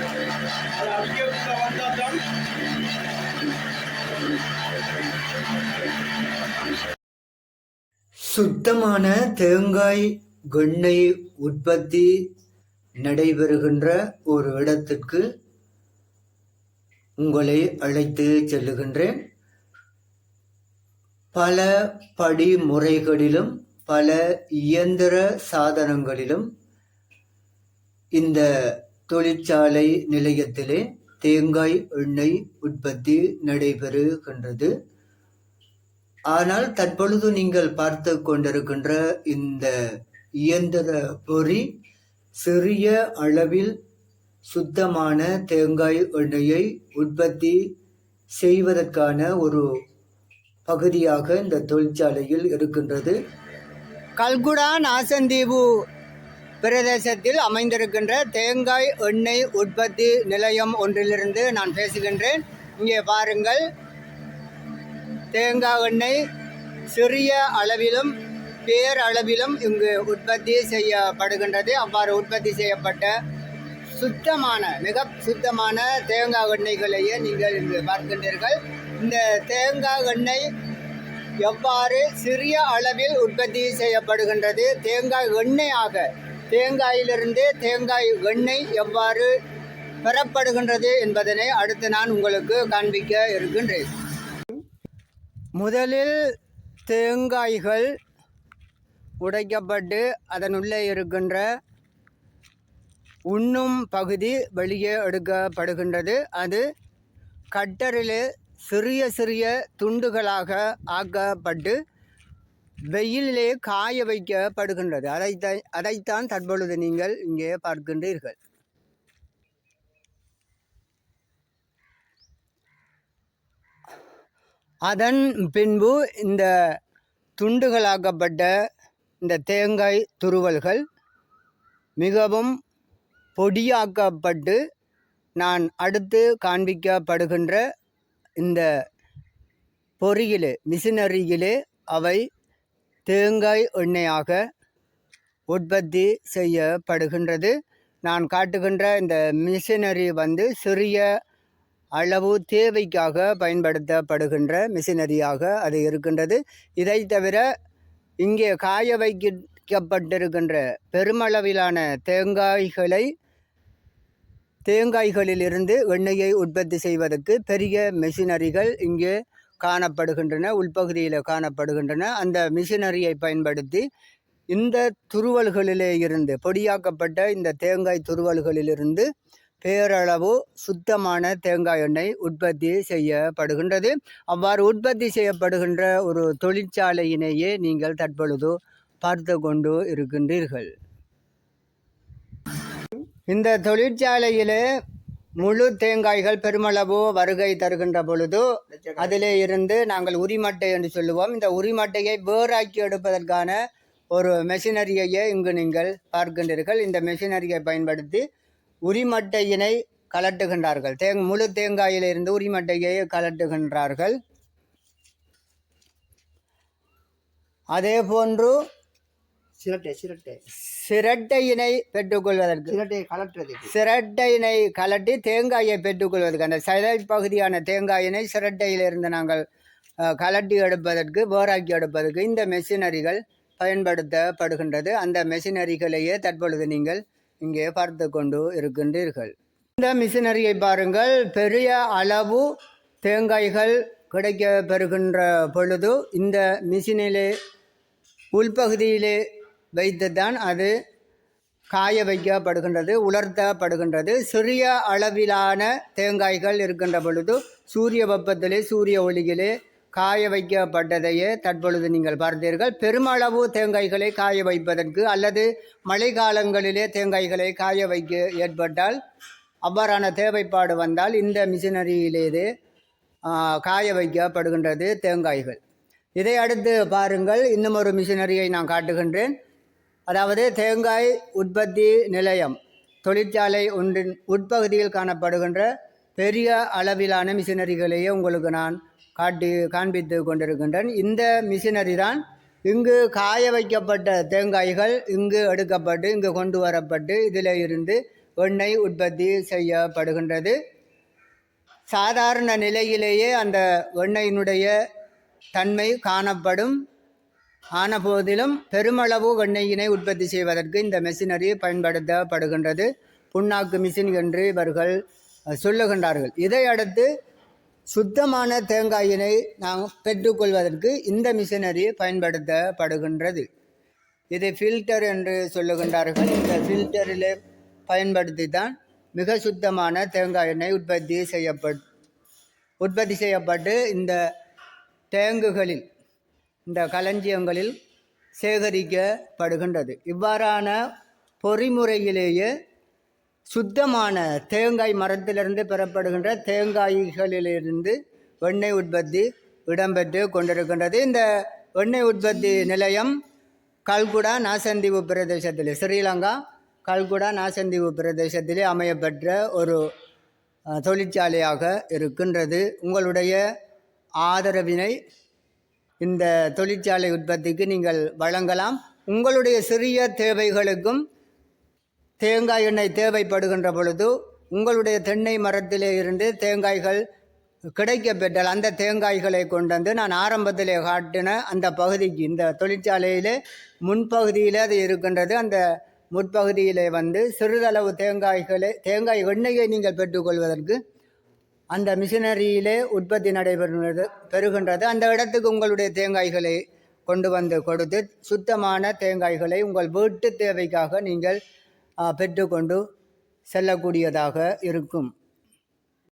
அது வந்தால் தான் சுத்தமான தேங்காய் எண்ணெய் உற்பத்தி நடைபெறுகின்ற ஒரு இடத்திற்கு உங்களை அழைத்து செல்லுகின்றேன். பல படிமுறைகளிலும் பல இயந்திர சாதனங்களிலும் இந்த தொழிற்சாலை நிலையத்திலே தேங்காய் எண்ணெய் உற்பத்தி நடைபெறுகின்றது. ஆனால் தற்பொழுது நீங்கள் பார்த்து கொண்டிருக்கின்ற இந்த இயந்திர பொறி சிறிய அளவில் சுத்தமான தேங்காய் எண்ணெயை உற்பத்தி செய்வதற்கான ஒரு பகுதியாக இந்த தொழிற்சாலையில் இருக்கின்றது. கல்குடா நாசந்தீவு பிரதேசத்தில் அமைந்திருக்கின்ற தேங்காய் எண்ணெய் உற்பத்தி நிலையம் ஒன்றிலிருந்து நான் பேசுகின்றேன். இங்கே பாருங்கள். தேங்காய் எண்ணெய் சிறிய அளவிலும் பேரளவிலும் இங்கு உற்பத்தி செய்யப்படுகின்றது. அவ்வாறு உற்பத்தி செய்யப்பட்ட சுத்தமான மிக சுத்தமான தேங்காய் எண்ணெய்களையே நீங்கள் இங்கு பார்க்கின்றீர்கள். இந்த தேங்காய் எண்ணெய் எவ்வாறு சிறிய அளவில் உற்பத்தி செய்யப்படுகின்றது? தேங்காய் எண்ணெயாக தேங்காயிலிருந்து தேங்காய் எண்ணெய் எவ்வாறு பெறப்படுகின்றது என்பதனை அடுத்து நான் உங்களுக்கு காண்பிக்க இருக்கின்றேன். முதலில் தேங்காய்கள் உடைக்கப்பட்டு அதனுள்ளே இருக்கின்ற உண்ணும் பகுதி வெளியே எடுக்கப்படுகின்றது. அது கட்டரிலே சிறிய சிறிய துண்டுகளாக ஆக்கப்பட்டு வெயிலிலே காய வைக்கப்படுகின்றது. அதைத்தான் அதைத்தான் தற்பொழுது நீங்கள் இங்கே பார்க்கின்றீர்கள். அதன் பின்பு இந்த துண்டுகளாக்கப்பட்ட இந்த தேங்காய் துருவல்கள் மிகவும் பொடியாக்கப்பட்டு நான் அடுத்து காண்பிக்கப்படுகின்ற இந்த பொறியிலே மிஷினரியிலே அவை தேங்காய் எண்ணெயாக உற்பத்தி செய்யப்படுகின்றது. நான் காட்டுகின்ற இந்த மிஷினரி வந்து சிறிய அளவு தேவைக்காக பயன்படுத்தப்படுகின்ற மிஷினரியாக அது இருக்கின்றது. இதை தவிர இங்கே காய வைக்கப்பட்டிருக்கின்ற பெருமளவிலான தேங்காய்களை தேங்காய்களிலிருந்து எண்ணெயை உற்பத்தி செய்வதற்கு பெரிய மிஷினரிகள் இங்கே காணப்படுகின்றன உள்பகுதியில் காணப்படுகின்றன. அந்த மிஷினரியை பயன்படுத்தி இந்த துருவல்களிலே இருந்து பொடியாக்கப்பட்ட இந்த தேங்காய் துருவல்களிலிருந்து பேரளவு சுத்தமான தேங்காய் எண்ணெய் உற்பத்தி செய்யப்படுகின்றது. அவ்வாறு உற்பத்தி செய்யப்படுகின்ற ஒரு தொழிற்சாலையினையே நீங்கள் தற்பொழுது பார்த்து கொண்டு இருக்கின்றீர்கள். இந்த தொழிற்சாலையிலே முழு தேங்காய்கள் பெருமளவு வருகை தருகின்ற பொழுது அதிலே இருந்து நாங்கள் உரிமட்டை என்று சொல்லுவோம். இந்த உரிமட்டையை வேறாக்கி எடுப்பதற்கான ஒரு மெஷினரியையே இங்கு நீங்கள் பார்க்கின்றீர்கள். இந்த மெஷினரியை பயன்படுத்தி உரிமட்டையினை கலட்டுகின்றார்கள். தேங் முழு தேங்காயிலிருந்து உரிமட்டையை கலட்டுகின்றார்கள். அதே போன்று சிரட்டை சிரட்டை. சிரட்டையினை பெற்றுக்கொள்வதற்கு. சிரட்டையை கலட்டுறதுக்கு சிரட்டையினை கலட்டி தேங்காயை பெற்றுக்கொள்வதற்கு. அந்த சதை பகுதியான தேங்காயினை சிரட்டையிலிருந்து நாங்கள் கலட்டி எடுப்பதற்கு வேறாக்கி எடுப்பதற்கு இந்த மெஷினரிகள் பயன்படுத்தப்படுகின்றது. அந்த மெஷினரிகளையே தற்பொழுது நீங்கள் இங்கே பார்த்து கொண்டு இருக்கின்றீர்கள். இந்த மிஷினரியை பாருங்கள். பெரிய அளவு தேங்காய்கள் கிடைக்க பெறுகின்ற பொழுது இந்த மிஷினிலே உள்பகுதியிலே வைத்துதான் அது காய வைக்கப்படுகின்றது உலர்த்தப்படுகின்றது. சிறிய அளவிலான தேங்காய்கள் இருக்கின்ற பொழுது சூரிய வெப்பத்திலே சூரிய ஒளியிலே காய வைக்கப்பட்டதையே தற்பொழுது நீங்கள் பார்த்தீர்கள். பெருமளவு தேங்காய்களை காய வைப்பதற்கு அல்லது மழை காலங்களிலே தேங்காய்களை காய வைக்க ஏற்பட்டால் அவ்வாறான தேவைப்பாடு வந்தால் இந்த மிஷினரியிலேயே காய வைக்கப்படுகின்றது தேங்காய்கள். இதை அடுத்து பாருங்கள் இன்னும் ஒரு மிஷினரியை நான் காட்டுகின்றேன். அதாவது தேங்காய் உற்பத்தி நிலையம் தொழிற்சாலை ஒன்றின் உட்பகுதியில் காணப்படுகின்ற பெரிய அளவிலான மிஷினரிகளையே உங்களுக்கு நான் காட்டி காண்பித்து கொண்டிருக்கின்றேன். இந்த மிஷினரி தான் இங்கு காய வைக்கப்பட்ட தேங்காய்கள் இங்கு எடுக்கப்பட்டு இங்கு கொண்டு வரப்பட்டு இதில் இருந்து எண்ணெய் உற்பத்தி செய்யப்படுகின்றது. சாதாரண நிலையிலேயே அந்த எண்ணெயினுடைய தன்மை காணப்படும். ஆன போதிலும் பெருமளவு வெண்ணெயினை உற்பத்தி செய்வதற்கு இந்த மெஷினரி பயன்படுத்தப்படுகின்றது. புண்ணாக்கு மிஷின் என்று இவர்கள் சொல்லுகின்றார்கள். இதையடுத்து சுத்தமான தேங்காயினை நாம் பெற்றுக்கொள்வதற்கு இந்த மிஷினரி பயன்படுத்தப்படுகின்றது. இது ஃபில்டர் என்று சொல்லுகின்றார்கள். இந்த ஃபில்டரில் பயன்படுத்தி தான் மிக சுத்தமான தேங்காய் எண்ணெய் உற்பத்தி செய்யப்பட் உற்பத்தி செய்யப்பட்டு இந்த டேங்குகளில் இந்த களஞ்சியங்களில் சேகரிக்கப்படுகின்றது. இவ்வாறான பொறிமுறையிலேயே சுத்தமான தேங்காய் மரத்திலிருந்து பெறப்படுகின்ற தேங்காய்களிலிருந்து எண்ணெய் உற்பத்தி இடம்பெற்று கொண்டிருக்கின்றது. இந்த எண்ணெய் உற்பத்தி நிலையம் கல்குடா நாசந்தீவு பிரதேசத்திலே ஸ்ரீலங்கா கல்குடா நாசந்தீவு பிரதேசத்திலே அமையப்பெற்ற ஒரு தொழிற்சாலையாக இருக்கின்றது. உங்களுடைய ஆதரவினை இந்த தொழிற்சாலை உற்பத்திக்கு நீங்கள் வழங்கலாம். உங்களுடைய சிறிய தேவைகளுக்கும் தேங்காய் எண்ணெய் தேவைப்படுகின்ற பொழுது உங்களுடைய தென்னை மரத்திலே இருந்து தேங்காய்கள் கிடைக்க பெற்றால் அந்த தேங்காய்களை கொண்டு வந்து நான் ஆரம்பத்திலே காட்டின அந்த பகுதிக்கு இந்த தொழிற்சாலையிலே முன்பகுதியில் அது இருக்கின்றது. அந்த முற்பகுதியிலே வந்து சிறிதளவு தேங்காய்களை தேங்காய் எண்ணெயை நீங்கள் பெற்றுக்கொள்வதற்கு அந்த மிஷினரியிலே உற்பத்தி நடைபெறுகிறது பெறுகின்றது. அந்த இடத்துக்கு உங்களுடைய தேங்காய்களை கொண்டு வந்து கொடுத்து சுத்தமான தேங்காய்களை உங்கள் வீட்டு தேவைக்காக நீங்கள் பெற்றுக்கொண்டு செல்லக்கூடியதாக இருக்கும்.